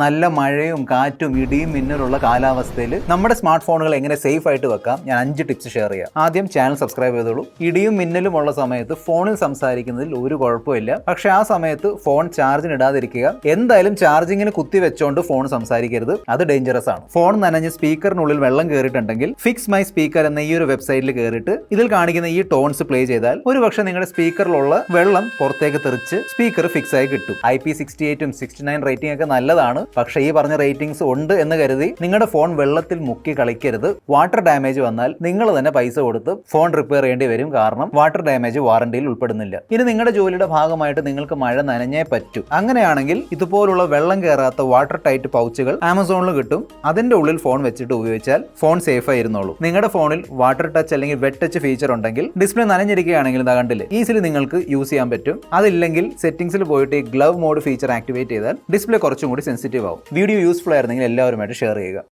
നല്ല മഴയും കാറ്റും ഇടിയും മിന്നലുള്ള കാലാവസ്ഥയിൽ നമ്മുടെ സ്മാർട്ട് ഫോണുകൾ എങ്ങനെ സേഫ് ആയിട്ട് വെക്കാം? ഞാൻ അഞ്ച് ടിപ്സ് ഷെയർ ചെയ്യാം. ആദ്യം ചാനൽ സബ്സ്ക്രൈബ് ചെയ്തോളൂ. ഇടിയും മിന്നലും ഉള്ള സമയത്ത് ഫോണിൽ സംസാരിക്കുന്നതിൽ ഒരു കുഴപ്പമില്ല. പക്ഷെ ആ സമയത്ത് ഫോൺ ചാർജിന് ഇടാതിരിക്കുക. എന്തായാലും ചാർജിങ്ങിന് കുത്തി വെച്ചോണ്ട് ഫോൺ സംസാരിക്കരുത്. അത് ഡേഞ്ചറസ് ആണ്. ഫോൺ നനഞ്ഞ് സ്പീക്കറിനുള്ളിൽ വെള്ളം കയറിയിട്ടുണ്ടെങ്കിൽ ഫിക്സ് മൈ സ്പീക്കർ എന്ന ഈ ഒരു വെബ്സൈറ്റിൽ കയറിയിട്ട് ഇതിൽ കാണിക്കുന്ന ഈ ടോൺസ് പ്ലേ ചെയ്താൽ ഒരുപക്ഷെ നിങ്ങളുടെ സ്പീക്കറിലുള്ള വെള്ളം പുറത്തേക്ക് തെറിച്ച് സ്പീക്കർ ഫിക്സ് ആയി കിട്ടും. ഐ പി സിക്സ്റ്റി എയ്റ്റും സിക്സ്റ്റി നയൻ റേറ്റിംഗ് ഒക്കെ നല്ലതാണ്. പക്ഷേ ഈ പറഞ്ഞ റേറ്റിംഗ്സ് ഉണ്ട് എന്ന് കരുതി നിങ്ങളുടെ ഫോൺ വെള്ളത്തിൽ മുക്കി കളിക്കരുത്. വാട്ടർ ഡാമേജ് വന്നാൽ നിങ്ങൾ തന്നെ പൈസ കൊടുത്ത് ഫോൺ റിപ്പയർ ചെയ്യേണ്ടി വരും. കാരണം വാട്ടർ ഡാമേജ് വാറണ്ടിയിൽ ഉൾപ്പെടുന്നില്ല. ഇനി നിങ്ങളുടെ ജോലിയുടെ ഭാഗമായിട്ട് നിങ്ങൾക്ക് മഴ നനഞ്ഞേ പറ്റൂ. അങ്ങനെയാണെങ്കിൽ ഇതുപോലുള്ള വെള്ളം കയറാത്ത വാട്ടർ ടൈറ്റ് പൗച്ചുകൾ ആമസോണിൽ കിട്ടും. അതിന്റെ ഉള്ളിൽ ഫോൺ വെച്ചിട്ട് ഉപയോഗിച്ചാൽ ഫോൺ സേഫ് ആയിരുന്നുള്ളൂ. നിങ്ങളുടെ ഫോണിൽ വാട്ടർ ടച്ച് അല്ലെങ്കിൽ വെറ്റ് ടച്ച് ഫീച്ചർ ഉണ്ടെങ്കിൽ ഡിസ്പ്ലേ നനഞ്ഞിരിക്കുകയാണെങ്കിൽ ഇതാ കണ്ടില്ലേ ഈസിലി നിങ്ങൾക്ക് യൂസ് ചെയ്യാൻ പറ്റും. അതില്ലെങ്കിൽ സെറ്റിംഗ്സിൽ പോയിട്ട് ഈ ഗ്ലവ് മോഡ് ഫീച്ചർ ആക്ടിവേറ്റ് ചെയ്താൽ ഡിസ്പ്ലേ കുറച്ചും കൂടി സെൻസിറ്റീവ് ആവും. വീഡിയോ യൂസ്ഫുൾ ആയിരുന്നെങ്കിൽ എല്ലാവരുമായിട്ട് ഷെയർ ചെയ്യുക.